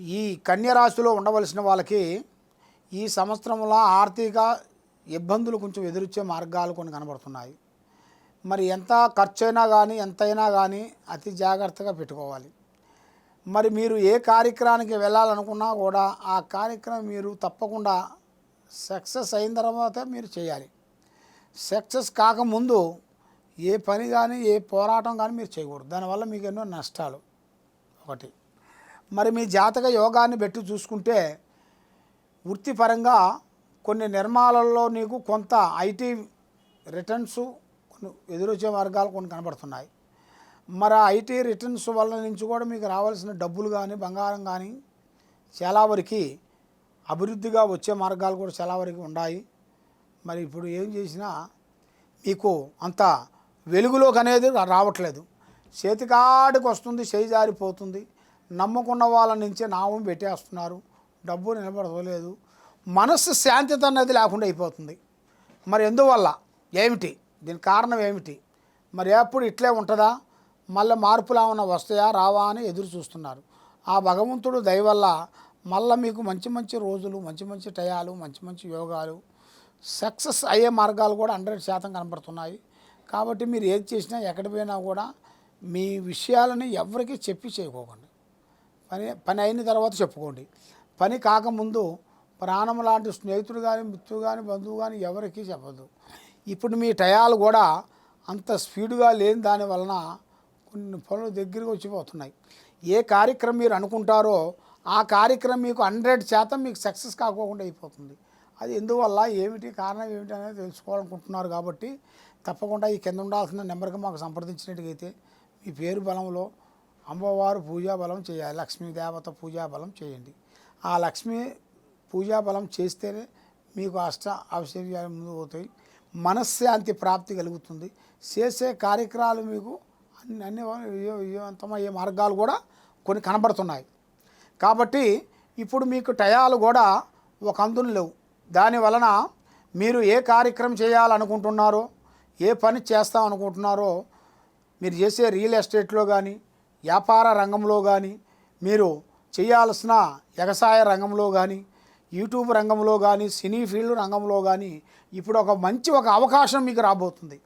ఈ కన్యరాశిలో ఉండవలసిన వాళ్ళకి ఈ సంవత్సరంలో ఆర్థిక ఇబ్బందులు కొంచెం ఎదురొచ్చే మార్గాలు కొన్ని కనబడుతున్నాయి. మరి ఎంత ఖర్చు అయినా కానీ ఎంతైనా కానీ అతి జాగ్రత్తగా పెట్టుకోవాలి. మరి మీరు ఏ కార్యక్రమానికి వెళ్ళాలనుకున్నా కూడా ఆ కార్యక్రమం మీరు తప్పకుండా సక్సెస్ అయిన తర్వాత మీరు చేయాలి. సక్సెస్ కాకముందు ఏ పని కానీ ఏ పోరాటం కానీ మీరు చేయకూడదు. దానివల్ల మీకు ఎన్నో నష్టాలు. ఒకటి. మరి మీ జాతక యోగాన్ని పెట్టి చూసుకుంటే వృత్తిపరంగా కొన్ని నిర్మాణాలలో నీకు కొంత ఐటీ రిటర్న్స్ కొన్ని ఎదురొచ్చే మార్గాలు కొన్ని కనబడుతున్నాయి. మరి ఆ ఐటీ రిటర్న్స్ వల్ల నుంచి కూడా మీకు రావాల్సిన డబ్బులు కానీ బంగారం కానీ చాలా వరకు అభివృద్ధిగా వచ్చే మార్గాలు కూడా చాలా వరకు ఉన్నాయి. మరి ఇప్పుడు ఏం చేసినా మీకు అంత వెలుగులోకి అనేది రావట్లేదు. చేతికాడికి వస్తుంది చేయి జారిపోతుంది. నమ్ముకున్న వాళ్ళ నుంచే నామం పెట్టేస్తున్నారు. డబ్బు నిలబడలేదు మనస్సు శాంతిత అనేది లేకుండా అయిపోతుంది. మరి ఎందువల్ల? ఏమిటి? దీని కారణం ఏమిటి? మరి ఎప్పుడు ఇట్లే ఉంటుందా? మళ్ళీ మార్పులు ఏమైనా వస్తాయా? రావా అని ఎదురు చూస్తున్నారు. ఆ భగవంతుడు దయ వల్ల మళ్ళీ మీకు మంచి మంచి రోజులు మంచి మంచి టయాలు మంచి మంచి యోగాలు సక్సెస్ అయ్యే మార్గాలు కూడా హండ్రెడ్ శాతం కనబడుతున్నాయి కాబట్టి మీరు ఏది చేసినా ఎక్కడ పోయినా కూడా మీ విషయాలని ఎవరికీ చెప్పి చేయకోకండి. పని పని అయిన తర్వాత చెప్పుకోండి. పని కాకముందు ప్రాణం లాంటి స్నేహితుడు కానీ మిత్రుడు కానీ బంధువు కానీ ఎవరికీ చెప్పదు ఇప్పుడు మీ టయాలు కూడా అంత స్పీడ్గా లేని దాని వలన కొన్ని పనులు దగ్గరికి వచ్చిపోతున్నాయి. ఏ కార్యక్రమం మీరు అనుకుంటారో ఆ కార్యక్రమం మీకు హండ్రెడ్ శాతం మీకు సక్సెస్ కాకోకుండా అయిపోతుంది. అది ఎందువల్ల ఏమిటి కారణం ఏమిటి అనేది తెలుసుకోవాలనుకుంటున్నారు కాబట్టి తప్పకుండా ఈ కింద ఉండాల్సిన నెంబర్కి మాకు సంప్రదించినట్టుగైతే మీ పేరు బలంలో అమ్మవారు పూజా బలం చేయాలి లక్ష్మీ దేవత పూజా బలం చేయండి. ఆ లక్ష్మీ పూజా బలం చేస్తేనే మీకు అష్ట ఆశ్చర్యాలు ముందు పోతాయి. మనశ్శాంతి ప్రాప్తి కలుగుతుంది. చేసే కార్యక్రమాలు మీకు అన్ని అన్ని విజయవంతమయ్యే మార్గాలు కూడా కొన్ని కనబడుతున్నాయి. కాబట్టి ఇప్పుడు మీకు టయాలు కూడా ఒక అందుని లేవు. దాని వలన మీరు ఏ కార్యక్రమం చేయాలనుకుంటున్నారో ఏ పని చేస్తాం అనుకుంటున్నారో మీరు చేసే రియల్ ఎస్టేట్లో కానీ వ్యాపార రంగంలో కానీ మీరు చేయాల్సిన వ్యవసాయ రంగంలో కానీ యూట్యూబ్ రంగంలో కానీ సినీ ఫీల్డ్ రంగంలో కానీ ఇప్పుడు ఒక మంచి ఒక అవకాశం మీకు రాబోతుంది.